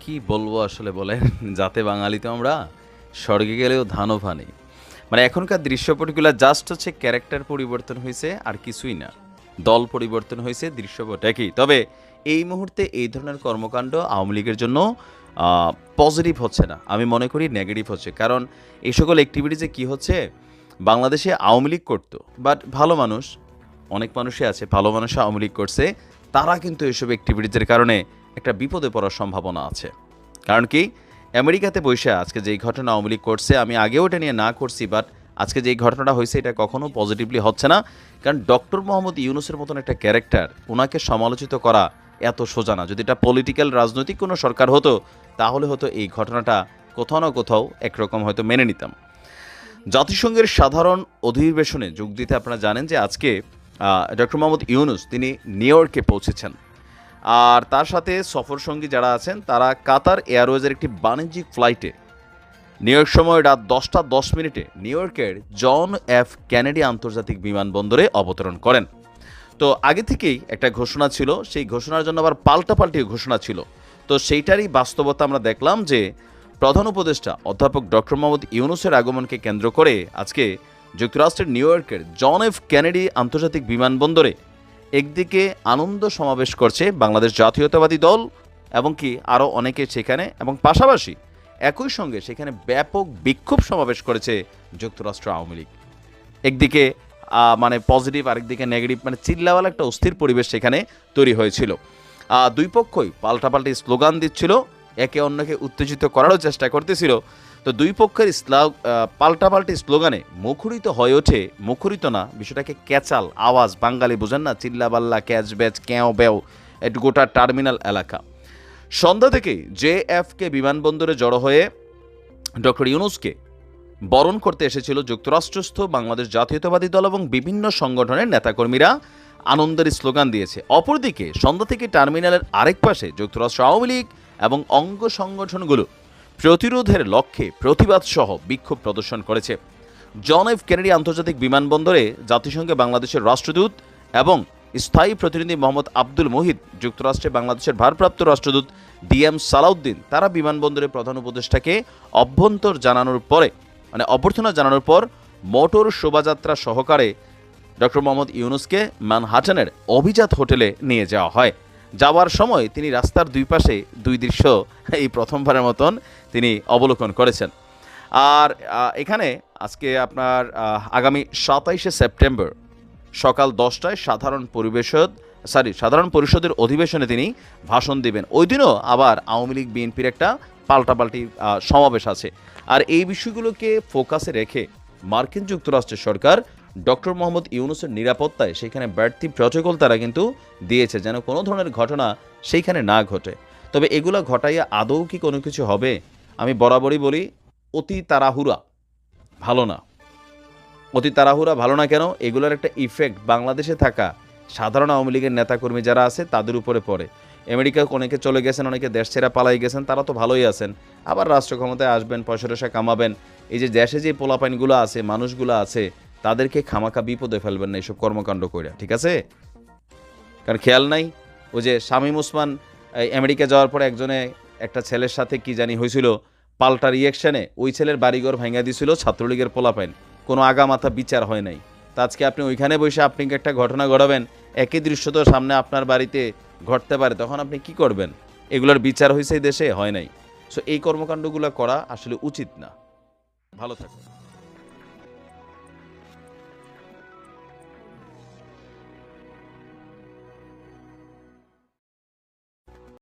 কি বলব আসলে বলেন? যাতে বাঙালি তো আমরা, স্বর্গে গেলেও ধানও ফানি মানে এখনকার দৃশ্যপটগুলো জাস্ট হচ্ছে ক্যারেক্টার পরিবর্তন হয়েছে আর কিছুই না। দল পরিবর্তন হয়েছে দৃশ্যপট একই। তবে এই মুহূর্তে এই ধরনের কর্মকাণ্ড আওয়ামী লীগের জন্য পজিটিভ হচ্ছে না। আমি মনে করি নেগেটিভ হচ্ছে। কারণ এই সকল অ্যাক্টিভিটিসে কী হচ্ছে, বাংলাদেশে আওয়ামী লীগ করতো। বাট ভালো মানুষ, অনেক মানুষই আছে, ভালো মানুষ আওয়ামী লীগ করছে। তারা কিন্তু এসব অ্যাক্টিভিটিজের কারণে একটা বিপদে পড়ার সম্ভাবনা আছে। কারণ কি? আমেরিকাতে বসে আজকে যেই ঘটনা আওয়ামী লীগ করছে, আমি আগেও এটা নিয়ে না করছি বাট আজকে যেই ঘটনাটা হয়েছে এটা কখনো পজিটিভলি হচ্ছে না। কারণ ডক্টর মোহাম্মদ ইউনুসের মতন একটা ক্যারেক্টার ওনাকে সমালোচিত করা এত সোজা না। যদি এটা পলিটিক্যাল রাজনৈতিক কোনো সরকার হতো, তাহলে হয়তো এই ঘটনাটা কোথাও না কোথাও একরকম হয়তো মেনে নিতাম। জাতিসংঘের সাধারণ অধিবেশনে যোগ দিতে আপনারা জানেন যে আজকে ডক্টর মোহাম্মদ ইউনুস তিনি নিউ ইয়র্কে পৌঁছেছেন। আর তার সাথে সফর সঙ্গী যারা আছেন, তারা কাতার এয়ারওয়েজের একটি বাণিজ্যিক ফ্লাইটে। নিউ ইয়র্ক সময় রাত দশটা দশ মিনিটে নিউ ইয়র্কের জন এফ ক্যানেডি আন্তর্জাতিক বিমানবন্দরে অবতরণ করেন। তো আগে থেকেই একটা ঘোষণা ছিল, সেই ঘোষণার জন্য আবার পাল্টাপাল্টি ঘোষণা ছিল। তো সেইটারই বাস্তবতা আমরা দেখলাম যে প্রধান উপদেষ্টা অধ্যাপক ডক্টর মোহাম্মদ ইউনুসের আগমনকে কেন্দ্র করে আজকে যুক্তরাষ্ট্রের নিউ ইয়র্কের জন এফ ক্যানেডি আন্তর্জাতিক বিমানবন্দরে একদিকে আনন্দ সমাবেশ করছে বাংলাদেশ জাতীয়তাবাদী দল এবং কি আরও অনেকে সেখানে এবং পাশাপাশি একই সঙ্গে সেখানে ব্যাপক বিক্ষোভ সমাবেশ করেছে যুক্তরাষ্ট্র আওয়ামী লীগ। একদিকে মানে পজিটিভ আরেকদিকে নেগেটিভ মানে চিল্লাওয়ালা একটা অস্থির পরিবেশ সেখানে তৈরি হয়েছিল। দুই পক্ষই পাল্টাপাল্টি স্লোগান দিচ্ছিল, একে অন্যকে উত্তেজিত করারও চেষ্টা করতেছিল। তো দুই পক্ষের ইসলাম পাল্টাপাল্টি স্লোগানে মুখরিত হয়ে ওঠে, মুখরিত না, বিষয়টাকে ক্যাচাল, আওয়াজ, বাঙালি বোঝেন না, চিল্লাবাল্লা ক্যাচ ব্যাচ ক্যাও ব্যাও একটু গোটা টার্মিনাল এলাকা। সন্ধ্যা থেকেই জে এফকে বিমানবন্দরে জড়ো হয়ে ডক্টর ইউনুসকে বরণ করতে এসেছিল যুক্তরাষ্ট্রস্থ বাংলাদেশ জাতীয়তাবাদী দল এবং বিভিন্ন সংগঠনের নেতাকর্মীরা। আনন্দের স্লোগান দিয়েছে। অপরদিকে সন্ধ্যা থেকে টার্মিনালের আরেক পাশে যুক্তরাষ্ট্র আওয়ামী লীগ এবং অঙ্গ সংগঠনগুলো প্রতিরোধের লক্ষ্যে প্রতিবাদ সহ বিক্ষোভ প্রদর্শন করেছে। জন এফ কেনেডি আন্তর্জাতিক বিমানবন্দরে জাতিসংঘে বাংলাদেশের রাষ্ট্রদূত এবং স্থায়ী প্রতিনিধি মোহাম্মদ আব্দুল মুহিত, যুক্তরাষ্ট্রে বাংলাদেশের ভারপ্রাপ্ত রাষ্ট্রদূত ডি এম সালাউদ্দিন, তারা বিমানবন্দরে প্রধান উপদেষ্টাকে অভ্যন্তর জানানোর পরে মানে অভ্যর্থনা জানানোর পর মোটর শোভাযাত্রা সহকারে ডক্টর মোহাম্মদ ইউনুসকে ম্যানহাটনের অভিজাত হোটেলে নিয়ে যাওয়া হয়। যাওয়ার সময় তিনি রাস্তার দুই পাশে দুই দৃশ্য এই প্রথমবারের মতন তিনি অবলোকন করেছেন। আর এখানে আজকে আপনার আগামী সাতাইশে সেপ্টেম্বর সকাল দশটায় সাধারণ পরিবেশদ, সরি, সাধারণ পরিষদের অধিবেশনে তিনি ভাষণ দিবেন। ওই দিনও আবার আওয়ামী লীগ, বিএনপির একটা পাল্টাপাল্টি সমাবেশ আছে। আর এই বিষয়গুলোকে ফোকাসে রেখে মার্কিন যুক্তরাষ্ট্রের সরকার ডক্টর মোহাম্মদ ইউনুসের নিরাপত্তায় সেখানে ব্যর্থী প্রটোকল তারা কিন্তু দিয়েছে যেন কোনো ধরনের ঘটনা সেইখানে না ঘটে। তবে এগুলো ঘটাইয়া আদৌ কি কোনো কিছু হবে? আমি বরাবরই বলি, অতি তাড়াহুড়া ভালো না। অতি তাড়াহুড়া ভালো না কেন? এগুলোর একটা ইফেক্ট বাংলাদেশে থাকা সাধারণ আওয়ামী লীগের নেতাকর্মী যারা আছে, তাদের উপরে পড়ে। আমেরিকা অনেকে চলে গেছেন, অনেকে দেশ ছেড়া পালাই গেছেন, তারা তো ভালোই আছেন। আবার রাষ্ট্র ক্ষমতায় আসবেন, পয়সা টয়সা কামাবেন। এই যে দেশে যে পোলাপাইনগুলো আছে, মানুষগুলো আছে তাদেরকে খামাখা বিপদে ফেলবেন না এইসব কর্মকাণ্ড করে ঠিক আছে? কারণ খেয়াল নাই? ওই যে শামীম ওসমান আমেরিকা যাওয়ার পরে একজনে, একটা ছেলের সাথে কি জানি হয়েছিল পাল্টা রিয়েকশনে ওই ছেলের বাড়িঘর ভাঙা দিছিল, ছাত্রলীগের পোলাপাইন। কোনো আগা মাথা বিচার হয় নাই। তা আজকে আপনি ওইখানে বসে আপনি একটা ঘটনা ঘটাবেন, একই দৃশ্য তো সামনে আপনার বাড়িতে ঘটতে পারে, তখন আপনি কি করবেন? এগুলোর বিচার হয়েছে দেশে, হয় নাই। সো এই কর্মকাণ্ডগুলো করা আসলে উচিত না। ভালো থাকুন।